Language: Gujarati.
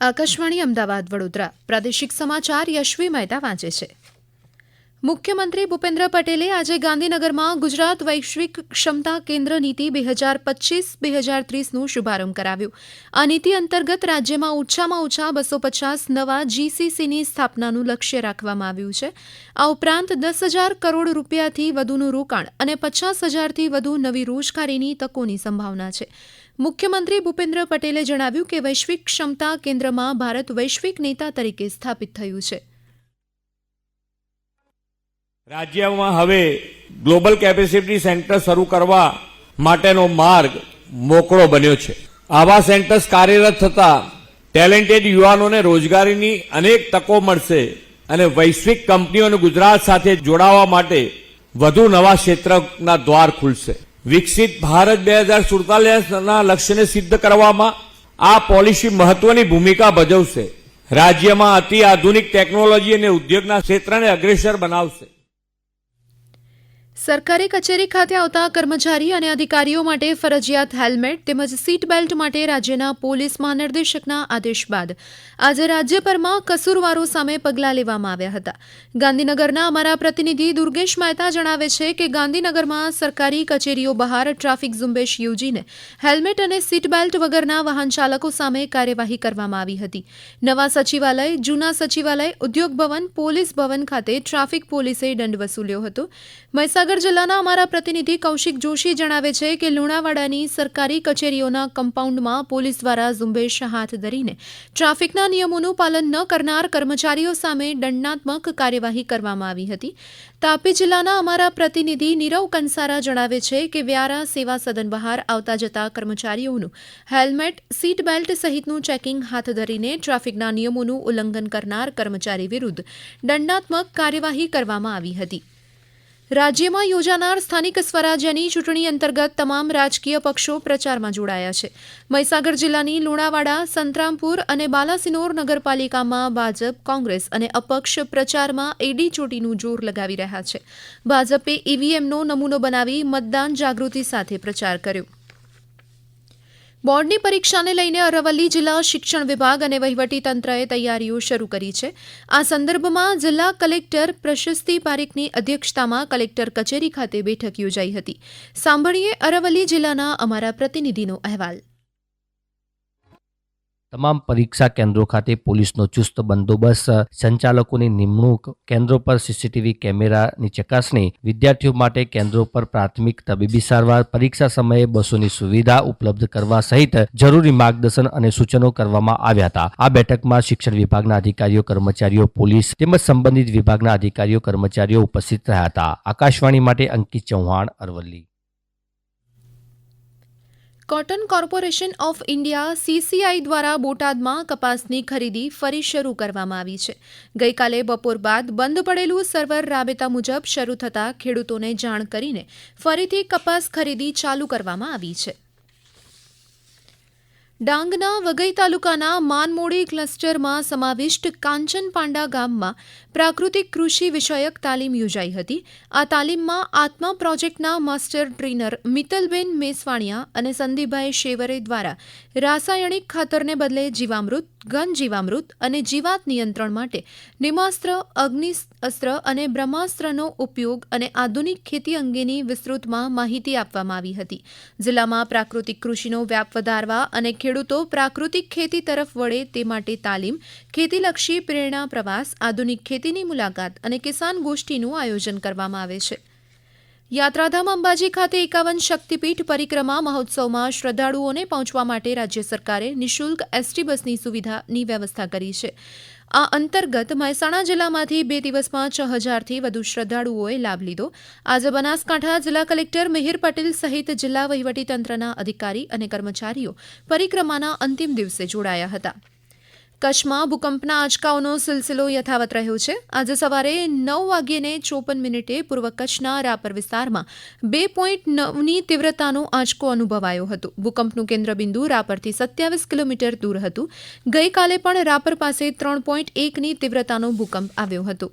આકાશવાણી અમદાવાદ, વડોદરા. પ્રાદેશિક સમાચાર યશવી મહેતા વાંચે છે. મુખ્યમંત્રી ભૂપેન્દ્ર પટેલે આજે ગાંધીનગરમાં ગુજરાત વૈશ્વિક ક્ષમતા કેન્દ્ર નીતિ બે હજાર પચીસ, બે હજાર ત્રીસનું શુભારંભ કરાવ્યું. આ નીતિ અંતર્ગત રાજ્યમાં ઓછામાં ઓછા બસો પચાસ નવા જીસીસીની સ્થાપનાનું લક્ષ્ય રાખવામાં આવ્યું છે. આ ઉપરાંત દસ હજાર કરોડ રૂપિયાથી વધુનું રોકાણ અને પચાસ હજારથી વધુ નવી રોજગારીની તકોની સંભાવના છે. મુખ્યમંત્રી ભૂપેન્દ્ર પટેલે જણાવ્યું કે વૈશ્વિક ક્ષમતા કેન્દ્રમાં ભારત વૈશ્વિક નેતા તરીકે સ્થાપિત થયું છે. રાજ્યમાં હવે ગ્લોબલ કેપેસિટી સેન્ટર શરૂ કરવા માટેનો માર્ગ મોકળો બન્યો છે. આવા સેન્ટર્સ કાર્યરત થતા ટેલેન્ટેડ યુવાનોને રોજગારીની અનેક તકો મળશે અને વૈશ્વિક કંપનીઓને ગુજરાત સાથે જોડાવા માટે વધુ નવા ક્ષેત્રના દ્વાર ખુલશે. વિકસિત ભારત બે હજાર સુડતાલીસના લક્ષ્યને સિદ્ધ કરવામાં આ પોલિસી મહત્વની ભૂમિકા ભજવશે. રાજ્યમાં અતિ આધુનિક ટેકનોલોજી અને ઉદ્યોગના ક્ષેત્રને અગ્રેસર બનાવશે. સરકારી કચેરી ખાતે આવતા કર્મચારી અને અધિકારીઓ માટે ફરજિયાત હેલ્મેટ તેમજ સીટ બેલ્ટ માટે રાજ્યના પોલીસ મહાનિર્દેશકના આદેશ બાદ આજે રાજ્યભરમાં કસૂરવારો સામે પગલાં લેવામાં આવ્યા હતા. ગાંધીનગરના અમારા પ્રતિનિધિ દુર્ગેશ મહેતા જણાવે છે કે ગાંધીનગરમાં સરકારી કચેરીઓ બહાર ટ્રાફિક ઝુંબેશ યોજીને હેલ્મેટ અને સીટ બેલ્ટ વગરના વાહન ચાલકો સામે કાર્યવાહી કરવામાં આવી હતી. નવા સચિવાલય, જૂના સચિવાલય, ઉદ્યોગ ભવન, પોલીસ ભવન ખાતે ટ્રાફિક પોલીસે દંડ વસૂલ્યો હતો. મહીસાગર જિલ્લાના અમારા પ્રતિનિધિ કૌશિક જોશી જણાવે છે કે લુણાવાડાની સરકારી કચેરીઓના કમ્પાઉન્ડમાં પોલીસ દ્વારા ઝુંબેશ હાથ ધરીને ટ્રાફિકના નિયમોનું પાલન ન કરનાર કર્મચારીઓ સામે દંડાત્મક કાર્યવાહી કરવામાં આવી હતી. તાપી જિલ્લાના અમારા પ્રતિનિધિ નીરવ કંસારા જણાવે છે કે વ્યારા સેવા સદન બહાર આવતા જતા કર્મચારીઓનું હેલ્મેટ, સીટ બેલ્ટ સહિતનું ચેકિંગ હાથ ધરીને ટ્રાફિકના નિયમોનું ઉલ્લંઘન કરનાર કર્મચારી વિરુદ્ધ દંડાત્મક કાર્યવાહી કરવામાં આવી હતી. રાજ્યમાં યોજાનાર સ્થાનિક સ્વરાજ્યની ચૂંટણી અંતર્ગત તમામ રાજકીય પક્ષો પ્રચારમાં જોડાયા છે. મહીસાગર જિલ્લાની લુણાવાડા, સંતરામપુર અને બાલાસિનોર નગરપાલિકામાં ભાજપ, કોંગ્રેસ અને અપક્ષ પ્રચારમાં એડી ચોટીનું જોર લગાવી રહ્યા છે. ભાજપે ઈવીએમનો નમૂનો બનાવી મતદાન જાગૃતિ સાથે પ્રચાર કર્યો. બોર્ડની પરીક્ષાને લઈને અરવલ્લી જિલ્લા શિક્ષણ વિભાગ અને વહીવટી તંત્રએ તૈયારીઓ શરૂ કરી છે. આ સંદર્ભમાં જિલ્લા કલેક્ટર પ્રશસ્તિ પારીખની અધ્યક્ષતામાં કલેક્ટર કચેરી ખાતે બેઠક યોજાઈ હતી. સાંભળીએ અરવલ્લી જિલ્લાના અમારા પ્રતિનિધિનો અહેવાલ. તમામ પરીક્ષા કેન્દ્રો ખાતે પોલીસનો ચુસ્ત બંદોબસ્ત, સંચાલકોની નિમણૂક, કેન્દ્રો પર સીસીટીવી કેમેરાની ચકાસણી, વિદ્યાર્થીઓ માટે કેન્દ્રો પર પ્રાથમિક તબીબી સારવાર, પરીક્ષા સમયે બસોની સુવિધા ઉપલબ્ધ કરવા સહિત જરૂરી માર્ગદર્શન અને સૂચનો કરવામાં આવ્યા હતા. આ બેઠકમાં શિક્ષણ વિભાગના અધિકારીઓ, કર્મચારીઓ, પોલીસ તેમજ સંબંધિત વિભાગના અધિકારીઓ, કર્મચારીઓ ઉપસ્થિત રહ્યા હતા. આકાશવાણી માટે Ankit Chauhan, Aravalli. Cotton corporation of India CCI દ્વારા બોટાદમાં કપાસની ખરીદી ફરી શરૂ કરવામાં આવી છે. ગઈકાલે બપોર બાદ બંધ પડેલું સર્વર રાબેતા મુજબ શરૂ થતાં ખેડૂતોને જાણ કરીને ફરીથી કપાસ ખરીદી ચાલુ કરવામાં આવી છે. ડાંગના વઘઈ તાલુકાના માનમોડી ક્લસ્ટરમાં સમાવિષ્ટ કાંચન પાંડા ગામમાં પ્રાકૃતિક કૃષિ વિષયક તાલીમ યોજાઈ હતી. આ તાલીમમાં આત્મા પ્રોજેક્ટના માસ્ટર ટ્રેનર મિતલબેન મેસવાણિયા અને સંદીપભાઈ શેવરે દ્વારા રાસાયણિક ખાતરને બદલે જીવામૃત, ઘન જીવામૃત અને જીવાત નિયંત્રણ માટે નિમાસ્ત્ર અગ્નિ અસ્ત્ર અને બ્રહ્માસ્ત્રનો ઉપયોગ અને આધુનિક ખેતી અંગેની વિસ્તૃતમાં માહિતી આપવામાં આવી હતી. જિલ્લામાં પ્રાકૃતિક કૃષિનો વ્યાપ વધારવા અને ખેડૂતો પ્રાકૃતિક ખેતી તરફ વળે તે માટે તાલીમ, ખેતીલક્ષી પ્રેરણા પ્રવાસ, આધુનિક ખેતીની મુલાકાત અને કિસાન ગોષ્ઠીનું આયોજન કરવામાં આવે છે. યાત્રાધામ અંબાજી ખાતે એકાવન શક્તિપીઠ પરિક્રમા મહોત્સવમાં શ્રદ્ધાળુઓને પહોંચવા માટે રાજ્ય સરકારે નિઃશુલ્ક એસટી બસની સુવિધાની વ્યવસ્થા કરી છે. આ અંતર્ગત મહેસાણા જિલ્લામાંથી બે દિવસમાં છ હજારથી વધુ શ્રદ્ધાળુઓએ લાભ લીધો. આજે બનાસકાંઠા જિલ્લા કલેક્ટર મિહિર પટેલ સહિત જિલ્લા વહીવટીતંત્રના અધિકારી અને કર્મચારીઓ પરિક્રમાના અંતિમ દિવસે જોડાયા હતા. કચ્છમાં ભૂકંપના આંચકાઓનો સિલસિલો યથાવત રહ્યો છે. આજે સવારે નવ વાગ્યેને ચોપન મિનિટે પૂર્વ કચ્છના રાપર વિસ્તારમાં બે પોઈન્ટ નવની તીવ્રતાનો આંચકો અનુભવાયો હતો. ભૂકંપનું કેન્દ્રબિંદુ રાપરથી સત્યાવીસ કિલોમીટર દૂર હતું. ગઈકાલે પણ રાપર પાસે ત્રણ પોઈન્ટ એકની તીવ્રતાનો ભૂકંપ આવ્યો હતો.